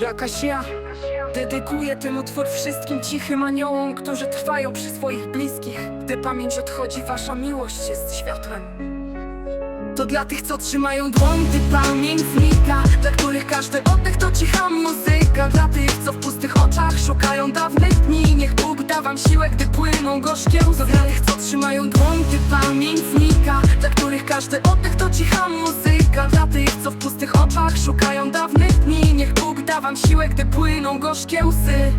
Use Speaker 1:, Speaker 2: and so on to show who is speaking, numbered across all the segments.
Speaker 1: Jakaś ja Dedykuję ten utwór wszystkim cichym aniołom, którzy trwają przy swoich bliskich. Gdy pamięć odchodzi, wasza miłość jest światłem. To dla tych, co trzymają dłoń, gdy pamięć znika Dla których każdy oddech to cicha muzyka. Dla tych, co w pustych oczach szukają dawnych dni Niech Bóg da wam siłę, gdy płyną gorzkie łzy. Dla tych, co trzymają dłoń, gdy pamięć znika Dla których każdy oddech to cicha muzyka. Dla tych, co w pustych oczach szukają dawnych wam siłę, gdy płyną gorzkie łzy.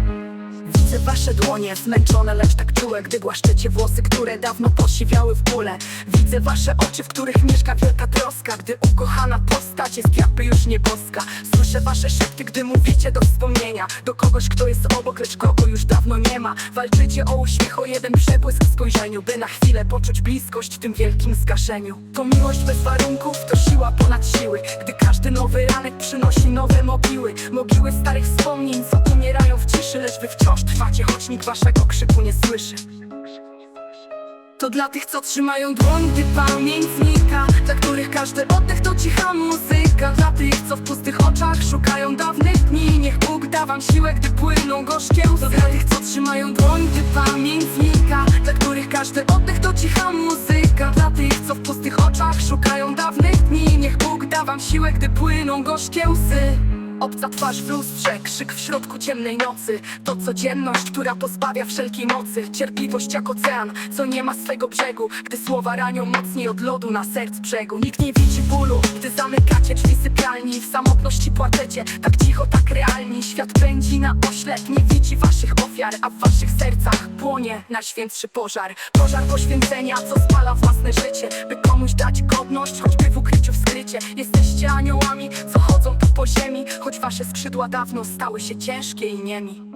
Speaker 1: Widzę wasze dłonie zmęczone, lecz tak czułe Gdy głaszczecie włosy, które dawno posiwiały w bóle Widzę wasze oczy, w których mieszka wielka troska Gdy ukochana postać jest jakby już nieboska. Słyszę wasze szepty, gdy mówicie do wspomnienia Do kogoś, kto jest obok, lecz kogo już dawno nie ma. Walczycie o uśmiech, o jeden przebłysk w spojrzeniu By na chwilę poczuć bliskość w tym wielkim zgaszeniu. To miłość bez warunków, to siła ponad siły. Gdy każdy nowy ranek przynosi nowe mogiły. Mogiły starych wspomnień, co umierają w ciszy Lecz wy wciąż trwacie, choć nikt waszego krzyku nie słyszy. To dla tych, co trzymają dłoń, gdy pamięć znika. Dla których każdy oddech to cicha muzyka. Dla tych, co w pustych oczach szukają dawnych dni. Niech Bóg da wam siłę, gdy płyną gorzkie łzy. Dla tych, co trzymają dłoń, gdy pamięć znika. Dla których każdy oddech to cicha muzyka Wam siłę, gdy płyną gorzkie łzy Obca twarz w lustrze, krzyk w środku ciemnej nocy. To codzienność, która pozbawia wszelkiej mocy. Cierpliwość jak ocean, co nie ma swego brzegu. Gdy słowa ranią mocniej od lodu na serc brzegu. Nikt nie widzi bólu, gdy zamykacie drzwi sypialni. W samotności płaczecie, tak cicho, tak realnie Świat pędzi na oślep, nie widzi waszych ofiar A w waszych sercach płonie najświętszy pożar. Pożar poświęcenia, co spala własne życie. By komuś dać godność, choćby w ukryciu w skrycie. Jesteście aniołami, co chodzą tu po ziemi Choć wasze skrzydła dawno stały się ciężkie i niemi.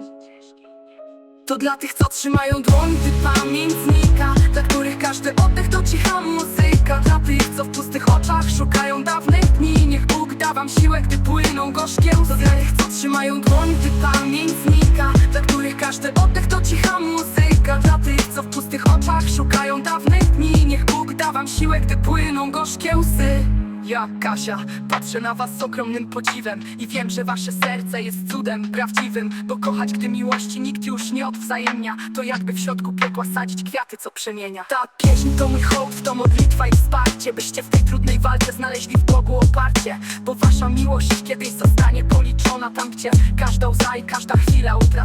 Speaker 1: To dla tych, co trzymają dłoń, gdy pamięć znika Dla których każdy oddech to cicha muzyka Dla tych, co w pustych oczach szukają dawnych dni. Niech Bóg da wam siłę, gdy płyną gorzkie łzy. Dla tych, co trzymają dłoń, gdy pamięć znika Dla których każdy oddech to cicha muzyka Dla tych, co w pustych oczach szukają dawnych dni. Niech Bóg da wam siłę, gdy płyną gorzkie łzy ja, Kasia, patrzę na was z ogromnym podziwem I wiem, że wasze serce jest cudem prawdziwym Bo kochać, gdy miłości nikt już nie odwzajemnia To jakby w środku piekła sadzić kwiaty, co przemienia. Ta pieśń to mój hołd, to modlitwa i wsparcie Byście w tej trudnej walce znaleźli w Bogu oparcie Bo wasza miłość kiedyś zostanie policzona Tam, gdzie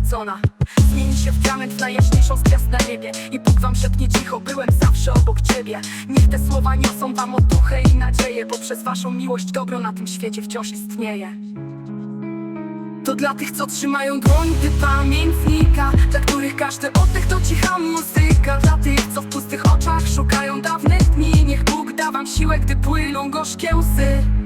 Speaker 1: Zmieni się w diament najjaśniejszą z gwiazd na niebie. I Bóg wam szepnie cicho, byłem zawsze obok ciebie. Niech te słowa niosą wam otuchę i nadzieję Bo przez waszą miłość dobro na tym świecie wciąż istnieje. To dla tych, co trzymają dłoń, gdy pamięć znika Dla których każdy oddech to cicha muzyka. Dla tych, co w pustych oczach szukają dawnych dni Niech Bóg da wam siłę, gdy płyną gorzkie łzy